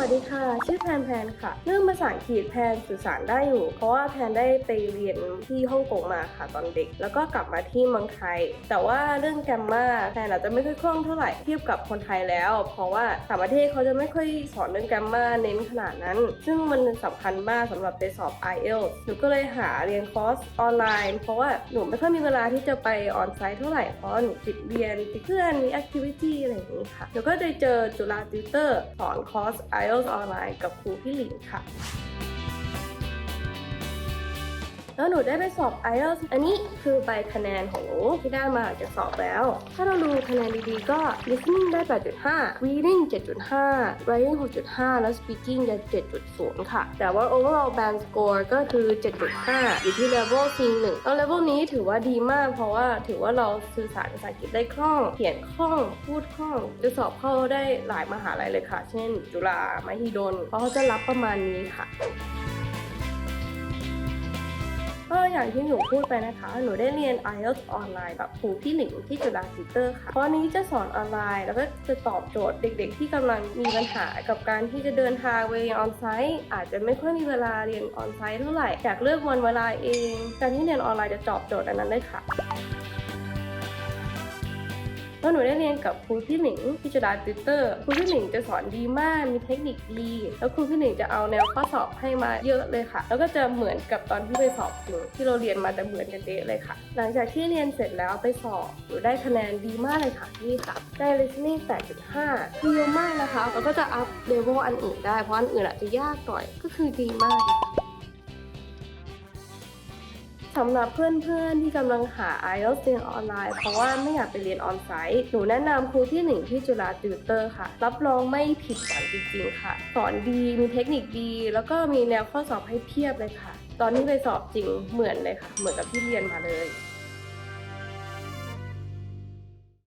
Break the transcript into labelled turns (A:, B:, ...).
A: วัสดีค่ะ ชื่อแพนแพนค่ะ เรื่องภาษาอังกฤษแพนสื่อสารได้อยู่ เพราะว่าแพนได้ไปเรียนที่ฮ่องกงมาค่ะตอนเด็ก แล้วก็กลับมาที่เมืองไทย แต่ว่าเรื่องแกรมมาแพนอาจจะไม่ค่อยคล่องเท่าไหร่เทียบกับคนไทยแล้ว เพราะว่าต่างประเทศเขาจะไม่ค่อยสอนเรื่องแกรมมาเน้นขนาดนั้น ซึ่งมันสำคัญมากสำหรับไปสอบ IELTS หนูก็เลยหาเรียนคอร์สออนไลน์ เพราะว่าหนูไม่ค่อยมีเวลาที่จะไปออนไซต์เท่าไหร่เพราะหนูติดเรียนติดเพื่อนมีแอคทิวิตี้อะไรอย่างนี้ค่ะหนูก็ได้เจอจุฬาติวเตอร์สอนคอร์ส I ออนไลน์กับครูพี่หลิวค่ะ แล้วหนูได้ไปสอบ IELTS อันนี้คือใบคะแนนของหนูที่ได้มาจากสอบแล้ว ถ้าเราดูคะแนนดีๆก็ listening ได้ 8.5 reading 7.5 writing 6.5 แล้ว speaking จะ7.0 ค่ะ แต่ว่า overall band score ก็คือ 7.5 อยู่ที่ level C1 แล้ว level นี้ถือว่าดีมากเพราะว่าถือว่าเราสื่อสารภาษาอังกฤษได้คล่อง เขียนคล่อง พูดคล่อง จะสอบเข้าได้หลายมหาลัยเลยค่ะ เช่น จุฬา มหิดล เพราะเขาจะรับประมาณนี้ค่ะ อย่างที่หนูพูดไปนะคะ หนูได้เรียน IELTS ออนไลน์กับครูพี่หลิงที่จุฬาติเตอร์ค่ะ เพราะนี้จะสอนออนไลน์ แล้วก็จะตอบโจทย์เด็กๆ ที่กำลังมีปัญหากับการที่จะเดินทางไปเรียนออนไซต์อาจจะไม่ค่อยมีเวลาเรียนออนไซต์เท่าไหร่อยากเลือกวันเวลาเอง การที่เรียนออนไลน์จะตอบโจทย์อันนั้นได้ค่ะ แล้วหนูได้เรียนกับครูพี่หนิงที่จุฬาติวเตอร์ครูพี่หนิงจะสอนดีมากมีเทคนิคดี แล้วครูพี่หนิงจะเอาแนวข้อสอบให้มาเยอะเลยค่ะ แล้วก็จะเหมือนกับตอนที่ไปสอบจริงที่เราเรียนมาจะเหมือนกันเดะเลยค่ะ หลังจากที่เรียนเสร็จแล้วไปสอบหนูได้คะแนนดีมากเลยค่ะนี่ค่ะได้ listening 8.5คือเยอะมากนะคะแล้วก็จะอัพเลเวลอันอื่นได้เพราะอันอื่นอาจจะยากหน่อยก็คือดีมาก สำหรับเพื่อนๆที่กำลังหา IELTS เรียนออนไลน์ เพราะว่าไม่อยากไปเรียนออนไซต์ หนูแนะนำครูที่หนึ่งที่จุฬาติวเตอร์ค่ะ รับรองไม่ผิดหวังจริงๆค่ะ สอนดี มีเทคนิคดี แล้วก็มีแนวข้อสอบให้เพียบเลยค่ะ ตอนที่ไปสอบจริงเหมือนเลยค่ะ เหมือนกับที่เรียนมาเลย